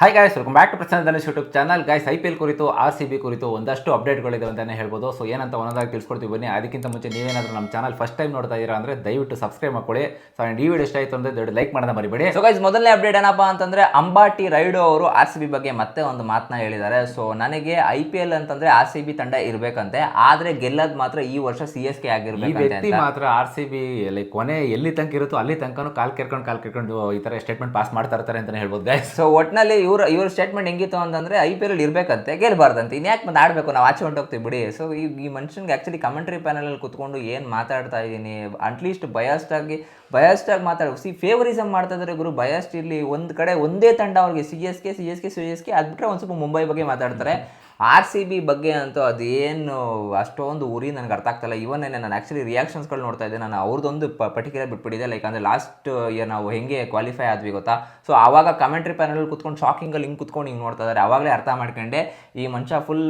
Hi guys welcome back to Prasanna Dhanush YouTube channel guys I P L ಕುರಿತು R C B ಕುರಿತು ಒಂದಷ್ಟು ಅಪ್ಡೇಟ್ಗಳಿದೆ ಅಂತಲೇ ಹೇಳ್ಬೋದು. So ಏನಂತ ಒಂದೊಂದಾಗಿ ತಿಳ್ಸ್ಕೊಡ್ತೀವಿ ಬನ್ನಿ. ಅದಕ್ಕಿಂತ ಮುಂಚೆ ನೀವೇನಾದರೂ ನಮ್ಮ ಚಾನಲ್ ಫಸ್ಟ್ ಟೈಮ್ ನೋಡ್ತಾ ಇದ್ದೀರಾ ಅಂದರೆ ದಯವಿಟ್ಟು ಸಬ್ಸ್ಕ್ರೈಬ್ ಮಾಡ್ಕೊಳ್ಳಿ. ಸೊ ಆ್ಯಂಡ್ ಈ ವಿಡಿಯೋ ಇಷ್ಟ ಆಯಿತು ಅಂದರೆ ದಯವಿಟ್ಟು ಲೈಕ್ ಮಾಡೋದ ಮರಿಬೇಡಿ. ಸೊ ಗೈಸ್ ಮೊದಲನೇ ಅಪ್ಡೇಟ್ ಏನಪ್ಪ ಅಂತಂದರೆ ಅಂಬಾಟಿ ರೈಡು ಅವರು ಆರ್ ಸಿ ಬಿ ಬಗ್ಗೆ ಮತ್ತೆ ಒಂದು ಮಾತನ್ನ ಹೇಳಿದ್ದಾರೆ. ಸೊ ನನಗೆ ಐ ಪಿ ಎಲ್ ಅಂತಂದರೆ ಆರ್ ಸಿ ಬಿ ತಂಡ ಇರಬೇಕಂತೆ. ಆದರೆ ಗೆಲ್ಲೋದು ಮಾತ್ರ ಈ ವರ್ಷ ಸಿ ಎಸ್ ಕೆ ಆಗಿರಬೇಕು ವ್ಯಕ್ತಿ ಮಾತ್ರ ಆರ್ ಸಿ ಬಿ ಲೈಕ್ ಕೊನೆ ಎಲ್ಲಿ ತನಕ ಇರುತ್ತೋ ಅಲ್ಲಿ ತನಕ ಕಾಲ್ ಕೆರ್ಕೊಂಡು ಕಾಲ್ ಕೆರ್ಕೊಂಡು ಈ ಥರ ಸ್ಟೇಟ್ಮೆಂಟ್ ಪಾಸ್ ಮಾಡ್ತಾ ಇರ್ತಾರೆ ಅಂತಲೇ ಹೇಳ್ಬೋದು ಗೈಸ್ ಸೊ ಒಟ್ನಲ್ಲಿ ಇವ್ರ ಇವ್ರ ಸ್ಟೇಟ್ಮೆಂಟ್ ಹೆಂಗಿತ್ತು ಅಂತಂದ್ರೆ ಐ ಪಿ ಎಲ್ ಇರ್ಬೇಕಂತೆ ಗೆಲ್ಬಾರ್ದಂತೆ ಇನ್ಯಾಕೆ ಮತ್ತೆ ಆಡ್ಬೇಕು? ನಾವು ಆಚೆ ಹೊಂಟೋಗ್ತೀವಿ ಬಿಡಿ. ಸೊ ಈ ಈ ಮನುಷ್ಯನ್ಗೆ ಆ್ಯಕ್ಚುಲಿ ಕಮೆಂಟ್ರಿ ಪ್ಯಾನಲಲ್ಲಿ ಕುತ್ಕೊಂಡು ಏನು ಮಾತಾಡ್ತಾ ಇದ್ದೀನಿ ಅಟ್ಲೀಸ್ಟ್ ಬಯಸ್ಟ್ ಆಗಿ ಬಯಸ್ಟ್ ಆಗಿ ಮಾತಾಡ ಸಿ ಫೇವರಿಸಮ್ ಮಾಡ್ತಾ ಇದ್ದಾರೆ ಗುರು ಬಯಸ್ಟ್ ಇಲ್ಲಿ ಒಂದು ಕಡೆ ಒಂದೇ ತಂಡ ಅವ್ರಿಗೆ C S K C S K C S K ಅದು ಬಿಟ್ಟರೆ ಒಂದು ಸ್ವಲ್ಪ ಮುಂಬೈ ಬಗ್ಗೆ ಮಾತಾಡ್ತಾರೆ. ಆರ್ ಸಿ ಬಿ ಬಗ್ಗೆ ಅಂತೂ ಅದೇನು ಅಷ್ಟೊಂದು ಉರಿ ನನಗೆ ಅರ್ಥ ಆಗ್ತಾಯಿಲ್ಲ ಇವನ್ ನಾನು ಆ್ಯಕ್ಚುಲಿ ರಿಯಾಕ್ಷನ್ಸ್ಗಳು ನೋಡ್ತಾ ಇದ್ದೆ. ನಾನು ಅವ್ರದ್ದೊಂದು ಪರ್ಟಿಕ್ಯುಲರ್ ಬಿಟ್ಬಿಟ್ಟಿದೆ ಲೈಕ್ ಅಂದರೆ ಲಾಸ್ಟ್ ಇಯರ್ ನಾವು ಹೆಂಗೆ ಕ್ವಾಲಿಫೈ ಆದ್ವಿ ಗೊತ್ತಾ? ಸೊ ಆವಾಗ ಕಮೆಂಟ್ರಿ ಪ್ಯಾನಲ್ ಕುತ್ಕೊಂಡು ಶಾಕಿಂಗಲ್ಲಿ ಹಿಂಗೆ ಕುತ್ಕೊಂಡು ಹಿಂಗೆ ನೋಡ್ತಾ ಇದ್ದಾರೆ ಆವಾಗಲೇ ಅರ್ಥ ಮಾಡ್ಕೊಂಡೆ. ಈ ಮನುಷ್ಯ ಫುಲ್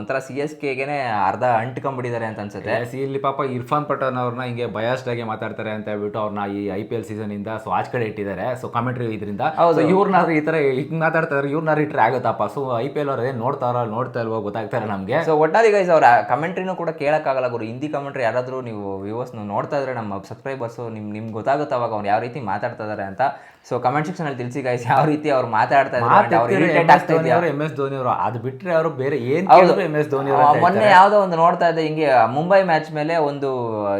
ಒಂಥರ ಸಿ ಎಸ್ ಕೆಗೆ ಅರ್ಧ ಅಂಟ್ಕೊಂಡ್ಬಿಟ್ಟಿದ್ದಾರೆ ಅಂತ ಅನ್ಸುತ್ತೆ. ಇಲ್ಲಿ ಪಾಪ ಇರ್ಫಾನ್ ಪಠಾನ್ ಅವ್ರನ್ನ ಹಿಂಗೆ ಬಯಾಸ್ಟ್ ಆಗಿ ಮಾತಾಡ್ತಾರೆ ಅಂತ ಹೇಳ್ಬಿಟ್ಟು ಅವ್ರನ್ನ ಈ ಐ ಪಿ ಎಲ್ ಸೀಸನ್ ಇಂದ ಸೊ ಆಚ ಕಡೆ ಇಟ್ಟಿದ್ದಾರೆ. ಸೊ ಕಾಮೆಂಟ್ರಿ ಇದರಿಂದ. ಇವ್ರನ್ನಾದ್ರು ಈ ತರ ಹಿಂಗೆ ಮಾತಾಡ್ತಾರೆ ಇವ್ರನ್ನಾರು ಇಟ್ಟರೆ ಆಗುತ್ತಪ್ಪ. ಸೊ ಐ ಪಿ ಎಲ್ ಅವ್ರು ಏನು ನೋಡ್ತಾರೋ ನೋಡ್ತಾ ಇಲ್ವೋ ಗೊತ್ತಾಗ್ತಾರೆ ನಮಗೆ. ಸೊ ಒಟ್ಟಾಗಿ ಗೈಸ್ ಅವರ ಕಮೆಂಟ್ರಿನೂ ಕೂಡ ಕೇಳೋಕ್ಕಾಗಲ್ಲ ಗುರು. ಹಿಂದಿ ಕಮೆಂಟ್ರಿ ಯಾರಾದರೂ ನೀವು ವ್ಯೂವರ್ಸ್ ನೋಡ್ತಾ ಇದ್ರೆ ನಮ್ಮ ಸಬ್ಸ್ಕ್ರೈಬರ್ಸು ನಿಮ್ಮ ನಿಮ್ಗೆ ಗೊತ್ತಾಗುತ್ತೆ ಅವಾಗ ಅವ್ರು ಯಾವ ರೀತಿ ಮಾತಾಡ್ತಾ ಇದ್ದಾರೆ ಅಂತ. ಸೊ ಕಮೆಂಟ್ ಸೆಕ್ಷನ್ ಅಲ್ಲಿ ತಿಳಿಸಿ ಗೈಸ್ ಯಾವ ರೀತಿ ಅವ್ರು ಮಾತಾಡ್ತಾ ಇದ್ದಾರೆ ಎಂ ಎಸ್ ಧೋನಿ ಅವರು ಅದು ಬಿಟ್ರೆ ಅವರು ಬೇರೆ ಏನ್ ಎಂ ಎಸ್ ಧೋನಿ ಅವರು ಮೊನ್ನೆ ಯಾವ್ದೋ ಒಂದು ನೋಡ್ತಾ ಇದ್ದೆ ಹಿಂಗೆ ಮುಂಬೈ ಮ್ಯಾಚ್ ಮೇಲೆ ಒಂದು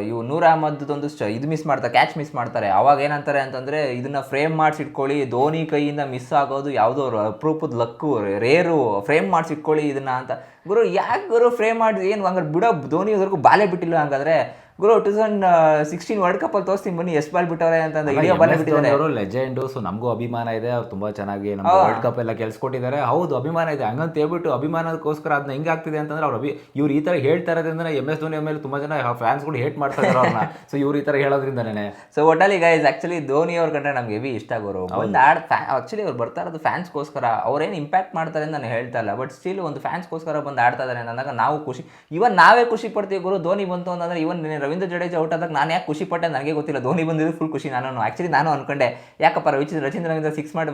ಇವು ನೂರ ಅಹಮದ್ದೊಂದು ಒಂದು ಇದು ಮಿಸ್ ಮಾಡ್ತಾರೆ ಕ್ಯಾಚ್ ಮಿಸ್ ಮಾಡ್ತಾರೆ. ಅವಾಗ ಏನಂತಾರೆ ಅಂತಂದ್ರೆ ಇದನ್ನ ಫ್ರೇಮ್ ಮಾಡ್ಸಿ ಇಟ್ಕೊಳ್ಳಿ ಧೋನಿ ಕೈಯಿಂದ ಮಿಸ್ ಆಗೋದು ಯಾವುದೋ ಅಪ್ರೂಪದ ಲಕ್ಕು ರೇರು ಫ್ರೇಮ್ ಮಾಡ್ಸಿ ಇಟ್ಕೊಳ್ಳಿ ಇದನ್ನ ಅಂತ. ಗುರು ಯಾಕೆ ಗುರು ಫ್ರೇಮ್ ಮಾಡಿ ಏನು ಹಂಗಾರೆ ಬಿಡೋ ಧೋನಿವರೆಗೂ ಬಾಲೆ ಬಿಟ್ಟಿಲ್ಲ ಹಂಗಾದ್ರೆ ಗುರು two thousand sixteen world cup ಅಲ್ಲಿ ತೋರಿಸ್ತೀನಿ ಬನ್ನಿ ಎಸ್ ಬಾಲ್ ಬಿಟ್ಟವ್ರೆ ಅಂತಂದ್ರೆ ಇಡೀ ಬಾಲ್ ಬಿಟ್ಟಿದ್ದಾರೆ. ಅವರು ಲೆಜೆಂಡು ಸೊ ನಮಗೂ ಅಭಿಮಾನ ಇದೆ ಅವ್ರು ತುಂಬಾ ಚೆನ್ನಾಗಿ ನಮ್ಮ ವರ್ಲ್ಡ್ ಕಪ್ ಎಲ್ಲ ಕೆಲ್ಸ್ಕೊಟ್ಟಿದ್ದಾರೆ. ಹೌದು ಅಭಿಮಾನ ಇದೆ. ಹಂಗಂತ ಹೇಳ್ಬಿಟ್ಟು ಅಭಿಮಾನಕ್ಕೋಸ್ಕರ ಅದನ್ನ ಹಿಂಗೆ ಆಗ್ತಿದೆ ಅಂತಂದ್ರೆ ಅವ್ರು ಅಭಿ ಇವ್ರು ಈ ತರ ಹೇಳ್ತಾ ಇರೋದ್ರಿಂದ ಎಂ ಎಸ್ ಧೋನಿ ಮೇಲೆ ತುಂಬಾ ಜನ ಫ್ಯಾನ್ಸ್ಗಳು ಹೇಟ್ ಮಾಡ್ತಾ ಇದ್ದಾರೆ ಅವ್ರನ್ನ ಸೊ ಇವ್ರು ಈ ತರ ಹೇಳೋದ್ರಿಂದನೇ. ಸೊ ಒಟ್ಟಲ್ಲಿ ಗೈಸ್ ಆಕ್ಚುಲಿ ಧೋನಿ ಅವ್ರ ಕಂಡ್ರೆ ನಮ್ಗೆ ಹೆವಿ ಇಷ್ಟ ಆಗೋರು ಒಂದು ಆಡ್ ಆಕ್ಚುಲಿ ಅವ್ರು ಬರ್ತಾ ಇರೋದು ಫ್ಯಾನ್ಸ್ಗೋಸ್ಕರ ಅವ್ರೇನು ಇಂಪ್ಯಾಕ್ಟ್ ಮಾಡ್ತಾರೆ ಅಂತ ನಾನು ಹೇಳ್ತಾ ಇಲ್ಲ. ಬಟ್ ಸ್ಟಿಲ್ ಒಂದು ಫ್ಯಾನ್ಸ್ಗೋಸ್ಕರ ಬಂದು ಆಡ್ತಾ ಇದ್ದಾರೆ ಅಂದಾಗ ನಾವು ಖುಷಿ ಇವನ್ ನಾವೇ ಖುಷಿ ಪಡ್ತೀವಿ ಗುರು. ಧೋನಿ ಬಂತು ಅಂತಂದ್ರೆ ಇವನ್ ರವೀಂದ್ರ ಜಡೇಜ ಔಟ್ ಆದಾಗ ನಾನು ಯಾಕೆ ಖುಷಿ ಪಟ್ಟೆ ನನಗೆ ಗೊತ್ತಿಲ್ಲ. ಧೋನಿ ಬಂದಿದ್ದು ಫುಲ್ ಖುಷಿ ನಾನು. ಆ್ಯಕ್ಚುಲಿ ನಾನು ಅನ್ಕೊಂಡೆ ಯಾಕಪ್ಪ ರವಿಚಂದ್ರ ರಚೀಂದ್ರ ರವೀಂದ್ರ ಸಿಕ್ಸ್ ಮಾಡಿ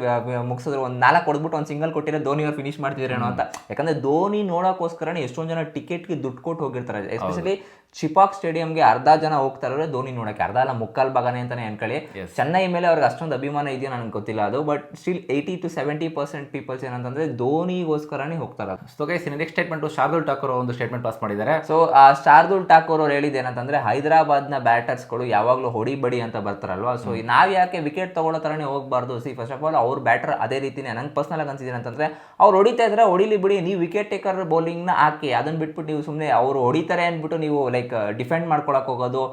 ಮುಗಿಸಿದ್ರು ಒಂದು ನಾಲ್ಕು ಕೊಡ್ಬಿಟ್ಟು ಒಂದು ಸಿಂಗಲ್ ಕೊಟ್ಟಿರೋ ಧೋನಿ ಅವ್ರು ಫಿನಿಶ್ ಮಾಡ್ತಿದ್ರೇನೋ ಅಂತ. ಯಾಕಂದ್ರೆ ಧೋನಿ ನೋಡೋಕ್ಕೋಸ್ಕರನೇ ಎಷ್ಟೊಂದು ಜನ ಟಿಕೆಟ್ಗೆ ದುಡ್ಡು ಕೊಟ್ಟು ಹೋಗಿರ್ತಾರೆ. ಎಸ್ಪೆಷಲಿ ಚಿಪಾಕ್ ಸ್ಟೇಡಿಯಂಗೆ ಅರ್ಧ ಜನ ಹೋಗ್ತಾರೆ ಧೋನಿ ನೋಡಕ್ಕೆ. ಅರ್ಧ ಅಲ್ಲ ಮುಕ್ಕಾಲ್ ಭಾಗನೇ ಅಂತಾನೆ ಅನ್ಕೊಳ್ಳಿ. ಚೆನ್ನೈ ಮೇಲೆ ಅವ್ರಿಗೆ ಅಷ್ಟೊಂದು ಅಭಿಮಾನ ಇದೆಯೋ ನನಗೆ ಗೊತ್ತಿಲ್ಲ ಅದು but still eighty to seventy percent peoples ಏನಂತಂದ್ರೆ ಧೋನಿಗೋಸ್ಕರನೇ ಹೋಗ್ತಾರೆ. So guys next statement Shardul Thakur ಒಂದು ಸ್ಟೇಟ್ಮೆಂಟ್ ಪಾಸ್ ಮಾಡಿದ್ದಾರೆ. ಸೊ ಆ ಶಾರ್ದುಲ್ ಠಾಕೂರ್ ಅವ್ರು ಹೇಳಿದ್ದು ಏನಂತಂದ್ರೆ ಹೈದರಾಬಾದ್ನ ಬ್ಯಾಟರ್ಸ್ಗಳು ಯಾವಾಗಲೂ ಹೊಡಿ ಬಡಿ ಅಂತ ಬರ್ತಾರಲ್ವಾ? ಸೊ ನಾವು ಯಾಕೆ ವಿಕೆಟ್ ತಗೊಳ್ಳೋ ಥರನೇ ಹೋಗಬಾರ್ದು? ಸಿ ಫಸ್ಟ್ ಆಫ್ ಆಲ್ ಅವ್ರ ಬ್ಯಾಟರ್ ಅದೇ ರೀತಿನೇ ನಂಗೆ ಪರ್ಸನಲ್ ಆಗಿ ಅನ್ಸಿದ್ದೀನಿ ಅಂತಂದರೆ ಅವ್ರು ಹೊಡಿತಾ ಇದ್ರೆ ಹೊಡಿಲಿ ಬಿಡಿ ನೀವು ವಿಕೆಟ್ ಟೇಕರ್ ಬೌಲಿಂಗ್ನ ಹಾಕಿ ಅದನ್ನ ಬಿಟ್ಬಿಟ್ಟು ನೀವು ಸುಮ್ಮನೆ ಅವ್ರು ಹೊಡಿತಾರೆ ಅಂದ್ಬಿಟ್ಟು ನೀವು ಲೈಕ್ ಡಿಫೆಂಡ್ ಮಾಡ್ಕೊಳಕ್ಕೆ ಹೋಗೋದು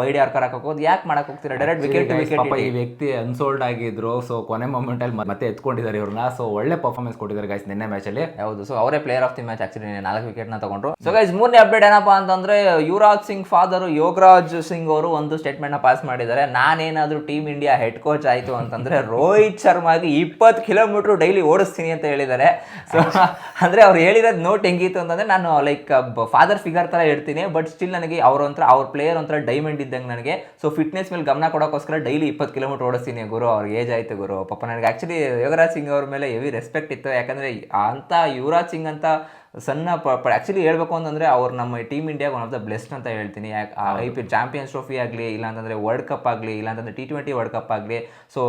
ವೈಡ್ ಯಾರ್ಕರ್ ಹೋಗೋದು ಯಾಕೆ ಮಾಡಕ್ಕೆ ಹೋಗ್ತೀರಾ? ಡೈರೆಕ್ಟ್ ವಿಕೆಟ್ ಟು Guys, ಪಾಪ ಈ ವ್ಯಕ್ತಿ ಅನ್ಸೋಲ್ಡ್ ಆಗಿದ್ರು ಸೊ ಕೊನೆ ಮೊಮೆಂಟಲ್ಲಿ ಮತ್ತೆ ಎತ್ಕೊಂಡಿದ್ದಾರೆ ಇವ್ರನ್ನ. ಸೊ ಒಳ್ಳೆ ಪರ್ಫಾರ್ಮೆನ್ಸ್ ಕೊಟ್ಟಿದ್ದಾರೆ ಗೈಸ್ ನಿನ್ನೆ ಮ್ಯಾಚ್ ಅಲ್ಲಿ. ಹೌದು ಸೊ ಅವರೇ player of the match actually ನಾಲ್ಕು ವಿಕೆಟ್ನ ತಗೊಂಡ್ರು. ಸೊ ಗೈಸ್ ಮೂರನೇ ಅಪ್ಡೇಟ್ ಏನಪ್ಪಾ ಅಂತಂದ್ರೆ ಯುವರಾಜ್ ಸಿಂಗ್ ಫಾದರ್ ಯೋಗರಾಜ್ ಸಿಂಗ್ ಅವರು ಒಂದು ಸ್ಟೇಟ್ಮೆಂಟ್ನ ಪಾಸ್ ಮಾಡಿದ್ದಾರೆ. ನಾನೇನಾದರೂ ಟೀಮ್ ಇಂಡಿಯಾ ಹೆಡ್ ಕೋಚ್ ಆಯಿತು ಅಂತಂದರೆ ರೋಹಿತ್ ಶರ್ಮಾಗೆ ಇಪ್ಪತ್ತು ಕಿಲೋಮೀಟ್ರ್ ಡೈಲಿ ಓಡಿಸ್ತೀನಿ ಅಂತ ಹೇಳಿದ್ದಾರೆ. ಸೊ ಅಂದರೆ ಅವ್ರು ಹೇಳಿರೋದು ನೋಟ್ ಹೆಂಗಿತ್ತು ಅಂತಂದರೆ ನಾನು ಲೈಕ್ ಫಾದರ್ ಫಿಗರ್ ಥರ ಇರ್ತೀನಿ ಬಟ್ ಸ್ಟಿಲ್ ನನಗೆ ಅವ್ರ ಒಂಥರ ಅವ್ರ ಪ್ಲೇಯರ್ ಒಂಥರ ಡೈಮಂಡ್ ಇದ್ದಂಗೆ ನನಗೆ. ಸೊ ಫಿಟ್ನೆಸ್ ಮೇಲೆ ಗಮನ ಕೊಡೋಕ್ಕೋಸ್ಕರ ಡೈಲಿ ಇಪ್ಪತ್ತು ಕಿಲೋಮೀಟರ್ ಓಡಿಸ್ತೀನಿ ಗುರು, ಅವ್ರ ಏಜ್ ಆಯಿತು ಗುರು. ಪಾಪ ನನಗೆ ಆ್ಯಕ್ಚುಲಿ ಯೋಗರಾಜ್ ಸಿಂಗ್ ಅವ್ರ ಮೇಲೆ ಹೆವಿ ರೆಸ್ಪೆಕ್ಟ್ ಇತ್ತು. ಯಾಕಂದರೆ ಅಂತ ಯುವರಾಜ್ ಸಿಂಗ್ ಅಂತ ಸಣ್ಣ ಪ ಆ್ಯಕ್ಚುಲಿ ಹೇಳ್ಬೇಕು ಅಂತಂದರೆ ಅವ್ರು ನಮ್ಮ ಟೀಮ್ ಇಂಡಿಯಾಗೆ ಒನ್ ಆಫ್ ದ ಬೆಸ್ಟ್ ಅಂತ ಹೇಳ್ತೀನಿ. ಯಾಕೆ ಐ ಪಿ ಚಾಂಪಿಯನ್ಸ್ ಟ್ರೋಫಿ ಆಗಲಿ ಇಲ್ಲಾಂತಂದರೆ ವರ್ಲ್ಡ್ ಕಪ್ ಆಗಲಿ ಇಲ್ಲಾಂತಂದರೆ ಟಿ ಟ್ವೆಂಟಿ ವರ್ಲ್ಡ್ ಕಪ್ ಆಗಲಿ. ಸೊ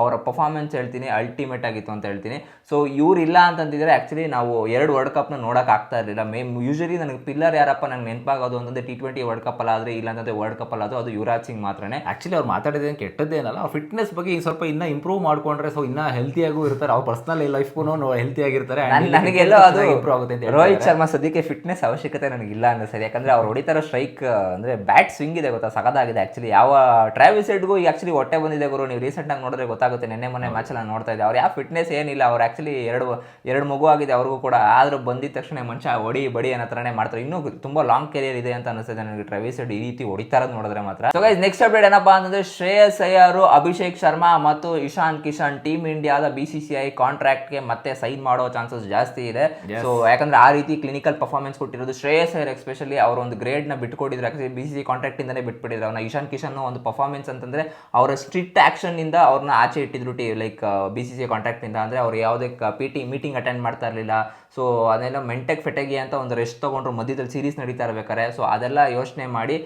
ಅವರ ಪರ್ಫಾರ್ಮೆನ್ಸ್ ಹೇಳ್ತೀನಿ ಅಲ್ಟಿಮೇಟ್ ಆಗಿತ್ತು ಅಂತ ಹೇಳ್ತೀನಿ. ಸೊ ಇವ್ರು ಇಲ್ಲ ಅಂತಂದಿದ್ರೆ ಆ್ಯಕ್ಚುಲಿ ನಾವು ಎರಡು ವರ್ಲ್ಡ್ ಕಪ್ನ ನೋಡೋಕೆ ಆಗ್ತಾ ಇರಲಿಲ್ಲ. ಮೇ ಯೂಶಲಿ ನನಗೆ ಪಿಲ್ಲರ್ ಯಾರಪ್ಪ ನಂಗೆ ನೆನಪಾಗೋದು ಅಂತಂದರೆ ಟಿ ಟ್ವೆಂಟಿ ವರ್ಲ್ಡ್ ಕಪ್ ಅಲ್ಲಾದ್ರೆ ಇಲ್ಲಾಂತಂದರೆ ವರ್ಲ್ಡ್ ಕಪ್ ಅಲ್ಲಾದ್ರು ಅದು ಯುವರಾಜ್ ಸಿಂಗ್ ಮಾತ್ರನೇ. ಆ್ಯಕ್ಚುಲಿ ಅವ್ರು ಮಾತಾಡೋದೇನು ಕೆಟ್ಟದ್ದೇನಲ್ಲ ಅವ್ರ ಫಿಟ್ನೆಸ್ ಬಗ್ಗೆ ಈಗ ಸ್ವಲ್ಪ ಇನ್ನೂ ಇಂಪ್ರೂವ್ ಮಾಡ್ಕೊಂಡ್ರೆ ಸೊ ಇನ್ನೂ ಹೆಲ್ತಿಯಾಗೂ ಇರ್ತಾರೆ. ಅವ್ರ ಪರ್ಸನಲ್ ಲೈಫ್ಗೂ ಹೆಲ್ತಿಯಾಗಿರ್ತಾರೆ ನನಗೆಲ್ಲ ನನ್- ನನಗೆಲ್ಲೋ ಅದು ಇಂಪ್ರೂವ್ ಆಗುತ್ತೆ. ಅಂತ ರೋಹಿತ್ ಶರ್ಮಾ ಸದ್ಯಕ್ಕೆ ಫಿಟ್ನೆಸ್ ಅವಶ್ಯಕತೆ ನನಗೆ ಇಲ್ಲ ಅನ್ನಿಸ್ತದೆ. ಯಾಕಂದ್ರೆ ಅವ್ರು ಹೊಡಿತಾರೋ ಸ್ಟ್ರೈಕ್ ಅಂದ್ರೆ ಬ್ಯಾಟ್ ಸ್ವಿಂಗ್ ಇದೆ ಗೊತ್ತಾ ಸಗದಾಗಿದೆ ಆಕ್ಚುಲಿ ಯಾವ ಟ್ರಾವಿಸ್ ಹೆಡ್ಗೂ ಈಗ ಆಕ್ಚುಲಿ ಹೊಟ್ಟೆ ಬಂದಿದೆ ಗುರು. ನೀವು ರೀಸೆಂಟ್ ಆಗಿ ನೋಡಿದ್ರೆ ಗೊತ್ತಾಗುತ್ತೆ ನಿನ್ನೆ ಮೊನ್ನೆ ಮ್ಯಾಚ್ ಎಲ್ಲ ನೋಡ್ತಾ ಇದ್ದೆ. ಅವ್ರು ಯಾವ ಫಿಟ್ನೆಸ್ ಏನಿಲ್ಲ ಅವ್ರು ಆಕ್ಚುಲಿ ಎರಡು ಎರಡು ಮಗು ಆಗಿದೆ ಅವ್ರಿಗೂ ಕೂಡ. ಆದ್ರೂ ಬಂದಿದ ತಕ್ಷಣ ಮನುಷ್ಯ ಹೊಡಿ ಬಡಿ ಅನ್ನೋ ಥರನೇ ಮಾಡ್ತಾರೆ. ಇನ್ನೂ ತುಂಬಾ ಲಾಂಗ್ ಕೆರಿಯರ್ ಇದೆ ಅಂತ ಅನಿಸ್ತದೆ ನನಗೆ ಟ್ರಾವಿಸ್ ಹೆಡ್ ಈ ರೀತಿ ಹೊಡಿತಾ ಇರೋದು ನೋಡಿದ್ರೆ ಮಾತ್ರ. ಸೊ ಗೈಸ್ ನೆಕ್ಸ್ಟ್ ಅಪ್ಡೇಟ್ ಏನಪ್ಪಾ ಅಂತಂದ್ರೆ ಶ್ರೇಯಸ್ ಅಯ್ಯರು ಅಭಿಷೇಕ್ ಶರ್ಮಾ ಮತ್ತು ಇಶಾನ್ ಕಿಶನ್ ಟೀಮ್ ಇಂಡಿಯಾದ ಬಿ ಸಿ ಸಿ ಐ ಕಾಂಟ್ರಾಕ್ಟ್ಗೆ ಮತ್ತೆ ಸೈನ್ ಮಾಡೋ ಚಾನ್ಸಸ್ ಜಾಸ್ತಿ ಇದೆ. ಸೊ ಯಾಕಂದ್ರೆ ಯಾಕಂದ್ರೆ ಆ ರೀತಿ ಕ್ಲಿನಿಕಲ್ ಪರ್ಫಾರ್ಮೆನ್ಸ್ ಕೊಟ್ಟಿರೋದು ಶ್ರೇಯಸ್ ಅಯ್ಯರ್ ಎಸ್ಪೆಷಲಿ ಅವರ ಒಂದು ಗ್ರೇಡ್ನ ಬಿಟ್ಕೊಟ್ಟಿದ್ರು ಯಾಕಂದ್ರೆ ಬಿ ಸಿ ಸಿ ಕಾಂಟ್ರಾಕ್ಟಿಂದನೇ ಬಿಟ್ಬಿಟ್ಟಿದ್ರು. ಅವನ ಇಶಾನ್ ಕಿಶನ್ ಒಂದು ಪರ್ಫಾರ್ಮೆನ್ಸ್ ಅಂತಂದ್ರೆ ಅವರ ಸ್ಟ್ರಿಕ್ಟ್ ಆ್ಯಕ್ಷನ್ನಿಂದ ಅವ್ರನ್ನ ಆಚೆ ಇಟ್ಟಿದ್ರು ಟಿ ಲೈಕ್ ಬಿ ಸಿ ಸಿ ಕಾಂಟ್ರಾಕ್ಟಿಂದ ಅಂದರೆ ಅವ್ರು ಯಾವುದೇ ಪಿ ಟಿ ಮೀಟಿಂಗ್ ಅಟೆಂಡ್ ಮಾಡ್ತಾ ಇರಲಿಲ್ಲ. ಸೊ ಅದೆಲ್ಲ ಮೆಂಟೆಕ್ ಫೆಟಗಿ ಅಂತ ಒಂದು ರೆಸ್ಟ್ ತೊಗೊಂಡ್ರು ಮಧ್ಯದಲ್ಲಿ ಸೀರೀಸ್ ನಡೀತಾ ಇರ್ಬೇಕಾರೆ ಸೊ ಅದೆಲ್ಲ ಯೋಚನೆ ಮಾಡಿ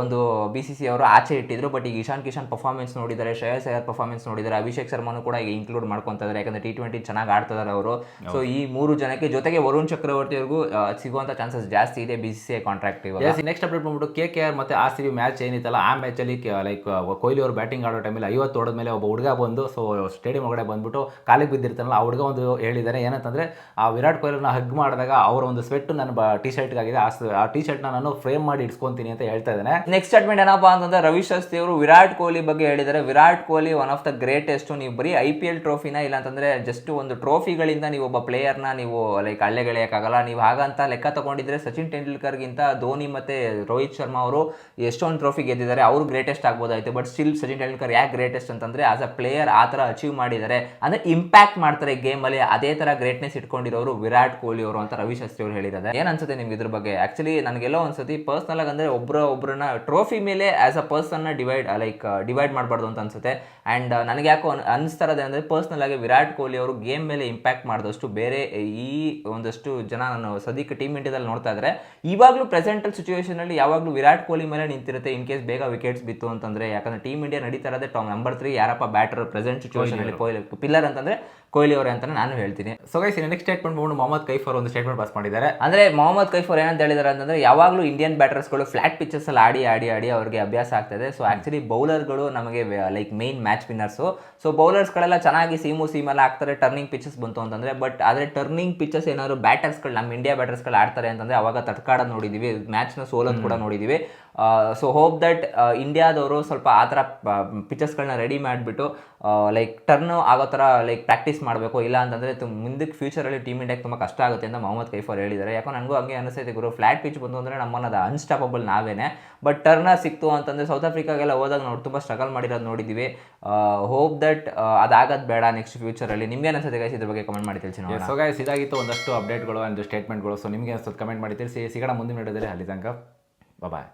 ಒಂದು ಬಿ ಸಿ ಸಿ ಅವರು ಆಚೆ ಇಟ್ಟಿದ್ರು ಬಟ್ ಈಗ ಇಶಾನ್ ಕಿಶನ್ ಪರ್ಫಾರ್ಮೆನ್ಸ್ ನೋಡಿದ್ದಾರೆ ಶ್ರೇಯಸ್ ಅಯ್ಯರ್ ಪರ್ಫಾರ್ಮೆನ್ಸ್ ನೋಡಿದ್ದಾರೆ ಅಭಿಷೇಕ್ ಶರ್ಮನು ಕೂಡ ಈಗ ಇನ್ಕ್ಲೂಡ್ ಮಾಡ್ಕೊತಿದ್ದಾರೆ ಯಾಕಂದ್ರೆ ಟಿ ಟ್ವೆಂಟಿ ಚೆನ್ನಾಗಿ ಆಡ್ತಿದ್ದಾರೆ ಅವರು. ಸೊ ಈ ಮೂರು ಜನಕ್ಕೆ ಜೊತೆಗೆ ವರುಣ್ ಚಕ್ರವರ್ತಿಯವ್ರಿಗೂ ಸಿಗುವಂಥ ಸಿಗುವಂತ ಚಾನ್ಸಸ್ ಜಾಸ್ತಿ ಇದೆ ಬಿ ಸಿ ಸಿ ಕಾಂಟ್ರಾಕ್ಟ್ ಇವಾಗ. ನೆಕ್ಸ್ಟ್ ಅಪ್ಡೇಟ್ ಬಂದ್ಬಿಟ್ಟು ಕೆ ಕೆ ಆರ್ ಮತ್ತೆ ಆರ್ ಸಿ ಬಿ ಮ್ಯಾಚ್ ಏನಿತ್ತಲ್ಲ ಆ ಮ್ಯಾಚಲ್ಲಿ ಲೈಕ್ ಕೊಹ್ಲಿ ಅವರು ಬ್ಯಾಟಿಂಗ್ ಆಡೋ ಟೈಮಲ್ಲಿ ಐವತ್ತು ಹೊಡೆದ ಮೇಲೆ ಒಬ್ಬ ಹುಡುಗ ಬಂದು ಸೊ ಸ್ಟೇಡಿಯಂ ಒಳಗಡೆ ಬಂದ್ಬಿಟ್ಟು ಕಾಲಿಗೆ ಬಿದ್ದಿರ್ತಾನಲ್ಲ ಆ ಹುಡುಗ ಒಂದು ಹೇಳಿದ್ದಾರೆ ಏನಂತಂದ್ರೆ ಆ ವಿರಾಟ್ ಕೊಹ್ಲಿನ ಹಗ್ ಮಾಡಿದಾಗ ಅವರ ಒಂದು ಸ್ವೆಟ್ ನನ್ನ ಟಿ ಶರ್ಟ್ಗಾಗಿದೆ ಆ ಟಿ ಶರ್ಟ್ನ ನಾನು ಫ್ರೇಮ್ ಮಾಡಿ ಇಡ್ಸ್ಕೊತೀನಿ ಅಂತ ಹೇಳ್ತಾ ಇದ್ದಾನೆ. ನೆಕ್ಸ್ಟ್ ಸ್ಟೇಟ್ಮೆಂಟ್ ಏನಪ್ಪಾ ಅಂತಂದ್ರೆ ರವಿ ಶಾಸ್ತ್ರಿ ಅವರು ವಿರಾಟ್ ಕೊಹ್ಲಿ ಬಗ್ಗೆ ಹೇಳಿದ್ದಾರೆ. Virat Kohli one of the greatest ನೀವು ಬರೀ ಐ ಪಿ ಎಲ್ ಟ್ರೋಫಿನ ಇಲ್ಲ ಅಂತಂದ್ರೆ ಜಸ್ಟ್ ಒಂದು ಟ್ರೋಫಿಗಳಿಂದ ನೀವು ಒಬ್ಬ ಪ್ಲೇಯರ್ನ ನೀವು ಲೈಕ್ ಹಳ್ಳೆಗೆಳೆಯಕ್ಕಾಗಲ್ಲ ನೀವು ಹಾಗಂತ ಲೆಕ್ಕ ತಗೊಂಡಿದ್ರೆ ಸಚಿನ್ ತೆಂಡೂಲ್ಕರ್ಗಿಂತ ಧೋನಿ ಮತ್ತೆ ರೋಹಿತ್ ಶರ್ಮಾ ಅವರು ಎಷ್ಟೊಂದು ಟ್ರೋಫಿ ಗೆದ್ದಿದ್ದಾರೆ. ಅವರು ಗ್ರೇಟೆಸ್ಟ್ ಆಗ್ಬೋದಾಯ್ತು. ಬಟ್ ಸ್ಟಿಲ್ ಸಚಿನ್ ತೆಂಡೂಲ್ಕರ್ ಯಾಕೆ ಗ್ರೇಟೆಸ್ಟ್ ಅಂತಂದ್ರೆ ಆಸ್ ಅ ಪ್ಲೇಯರ್ ಆ ಥರ ಅಚೀವ್ ಮಾಡಿದ್ದಾರೆ. ಅಂದ್ರೆ ಇಂಪ್ಯಾಕ್ಟ್ ಮಾಡ್ತಾರೆ ಗೇಮಲ್ಲಿ ಅದೇ ಥರ ಗ್ರೇಟ್ನೆಸ್ ಇಟ್ಕೊಂಡಿರೋರು ವಿರಾಟ್ ಕೊಹ್ಲಿ ಅವರು ಅಂತ ರವಿ ಶಾಸ್ತ್ರಿ ಅವರು ಹೇಳಿದ್ದಾರೆ ಏನ್ ಅನ್ಸುತ್ತೆ ನಿಮ್ಗೆ ಇದ್ರ ಬಗ್ಗೆ? ಆಕ್ಚುಲಿ ನನಗೆಲ್ಲೋ ಒಂದ್ಸತಿ ಪರ್ಸ್ನಲ್ ಆಗಿ ಅಂದ್ರೆ ಒಬ್ಬರ ಒಬ್ಬರನ್ನ ಟ್ರೋಫಿ ಮೇಲೆ ಆಸ್ ಅ ಪರ್ಸನ್ನ ಡಿವೈಡ್ ಲೈಕ್ ಡಿವೈಡ್ ಮಾಡಬಾರ್ದು ಅಂತ ಅನ್ಸುತ್ತೆ. ಆ್ಯಂಡ್ ನನಗೆ ಯಾಕೋ ಅನ್- ಅನಿಸ್ತಾ ಇರೋದು ಅಂದರೆ ಪರ್ಸ್ನಲ್ ಆಗಿ ವಿರಾಟ್ ಕೊಹ್ಲಿ ಅವರು ಗೇಮ್ ಮೇಲೆ ಇಂಪ್ಯಾಕ್ಟ್ ಮಾಡಿದಷ್ಟು ಬೇರೆ ಈ ಒಂದಷ್ಟು ಜನ ನಾನು ಸದ್ಯಕ್ಕೆ ಟೀಮ್ ಇಂಡಿಯಾದಲ್ಲಿ ನೋಡ್ತಾ ಇದ್ದಾರೆ ಇವಾಗಲೂ ಪ್ರೆಸೆಂಟಲ್ ಸಿಚುವೇಷನಲ್ಲಿ ಯಾವಾಗಲೂ ವಿರಾಟ್ ಕೊಹ್ಲಿ ಮೇಲೆ ನಿಂತಿರುತ್ತೆ ಇನ್ ಕೇಸ್ ಬೇಗ ವಿಕೆಟ್ಸ್ ಬಿತ್ತು ಅಂತಂದ್ರೆ. ಯಾಕಂದ್ರೆ ಟೀಮ್ ಇಂಡಿಯಾ ನಡೀತಾ ಇರೋದೇ ಟಾಪ್ ನಂಬರ್ ತ್ರೀ ಯಾರಪ್ಪ ಬ್ಯಾಟರ್ ಪ್ರೆಸೆಂಟ್ ಸಿಚುವೇಷನಲ್ಲಿ ಕೊಹ್ಲಿ ಪಿಲ್ಲರ್ ಅಂತಂದ್ರೆ ಕೊಹ್ಲಿ ಅವರೇ ಅಂತ ನಾನು ಹೇಳ್ತೀನಿ. ಸೊ ಗೈಸ್ ನೆಕ್ಸ್ಟ್ ಸ್ಟೇಟ್ಮೆಂಟ್ ಬಂದು ಮೊಹಮ್ಮದ್ ಕೈಫರ್ ಒಂದು ಸ್ಟೇಟ್ಮೆಂಟ್ ಪಾಸ್ ಮಾಡಿದ್ದಾರೆ. ಅಂದ್ರೆ ಮೊಹಮ್ಮದ್ ಕೈಫರ್ ಏನಂತ ಹೇಳಿದ್ದಾರೆ ಅಂತಂದರೆ ಯಾವಾಗಲೂ ಇಂಡಿಯನ್ ಬ್ಯಾಟರ್ಸ್ಗಳು ಫ್ಲಾಟ್ ಪಿಚಸ್ ಅಲ್ಲಿ ಆಡಿ ಆಡಿ ಆಡಿ ಅವ್ರಿಗೆ ಅಭ್ಯಾಸ ಆಗ್ತದೆ. ಸೊ ಆಕ್ಚುಲಿ ಬೌಲರ್ಗಳು ನಮಗೆ like main match winners so ಬೌಲರ್ಸ್ಗಳೆಲ್ಲ ಚೆನ್ನಾಗಿ ಸೀಮು ಸೀಮೆಲ್ಲ ಆಗ್ತಾರೆ ಟರ್ನಿಂಗ್ ಪಿಚಸ್ ಬಂತು ಅಂತಂದ್ರೆ ಬಟ್ ಆದ್ರೆ ಟರ್ನಿಂಗ್ ಪಿಚಸ್ ಏನಾದ್ರು ಬ್ಯಾಟರ್ಸ್ಗಳು ನಮ್ಮ ಇಂಡಿಯಾ ಬ್ಯಾಟರ್ಸ್ಗಳು ಆಡ್ತಾರೆ ಅಂತಂದ್ರೆ ಅವಾಗ ತಡ್ಕಾಡೋದು ನೋಡಿದ್ದೀವಿ ಮ್ಯಾಚ್ನ ಸೋಲೋದು ಕೂಡ ನೋಡಿದೀವಿ. ಸೊ ಹೋಪ್ ದಟ್ ಇಂಡಿಯಾದವರು ಸ್ವಲ್ಪ ಆ ಥರ ಪಿಕ್ಚರ್ಸ್ಗಳನ್ನ ರೆಡಿ ಮಾಡಿಬಿಟ್ಟು ಲೈಕ್ ಟರ್ನ್ ಆಗೋ ಥರ ಲೈಕ್ ಪ್ರಾಕ್ಟೀಸ್ ಮಾಡಬೇಕು. ಇಲ್ಲ ಅಂತಂದರೆ ತುಂಬ ಮುಂದಕ್ಕೆ ಫ್ಯೂಚರಲ್ಲಿ ಟೀಮ್ ಇಂಡಿಯಾಗೆ ತುಂಬ ಕಷ್ಟ ಆಗುತ್ತೆ ಅಂತ ಮೊಹಮ್ಮದ್ ಕೈಫರ್ ಹೇಳಿದ್ದಾರೆ. ಯಾಕೋ ನನಗೂ ಹಂಗೆ ಅನಿಸ್ತೈತೆ ಗುರು. ಫ್ಲಾಟ್ ಪಿಚ್ ಬಂತು ಅಂದರೆ ನಮ್ಮನ್ನ ಅದು ಅನ್ಸ್ಟಾಪಬಲ್ ನಾವೇನೆ. ಬಟ್ ಟರ್ನ ಸಿಕ್ತು ಅಂತಂದರೆ ಸೌತ್ ಆಫ್ರಿಕಾಗೆಲ್ಲ ಹೋದಾಗ ನೋಡಿ, ತುಂಬ ಸ್ಟ್ರಗಲ್ ಮಾಡಿರೋದು ನೋಡಿದ್ದೀವಿ ಹೋಪ್ ದಟ್ ಅದಾಗದು ಬೇಡ ನೆಕ್ಸ್ಟ್ ಫ್ಯೂಚರಲ್ಲಿ ನಿಮಗೆ ಅನಿಸುತ್ತೆ ಗೈಸ್ ಇದ್ರ ಬಗ್ಗೆ ಕಮೆಂಟ್ ಮಾಡಿ ತಿಳಿಸಿ ಸೊ ಗೈಸ್ ಇದಾಗಿತ್ತು ಒಂದಷ್ಟು ಅಪ್ಡೇಟ್ಗಳು ಅಂಡ್ ಸ್ಟೇಟ್ಮೆಂಟ್ಗಳು ಸೊ ನಿಮಗೆ ಅನ್ಸುತ್ತೆ ಕಮೆಂಟ್ ಮಾಡಿ ತಿಳಿಸಿ. ಸಿಗೋಣ ಮುಂದಿನ ವಿಡಿಯೋದಲ್ಲಿ. ಅಲ್ಲಿ ತನಕ ಬಾಯ್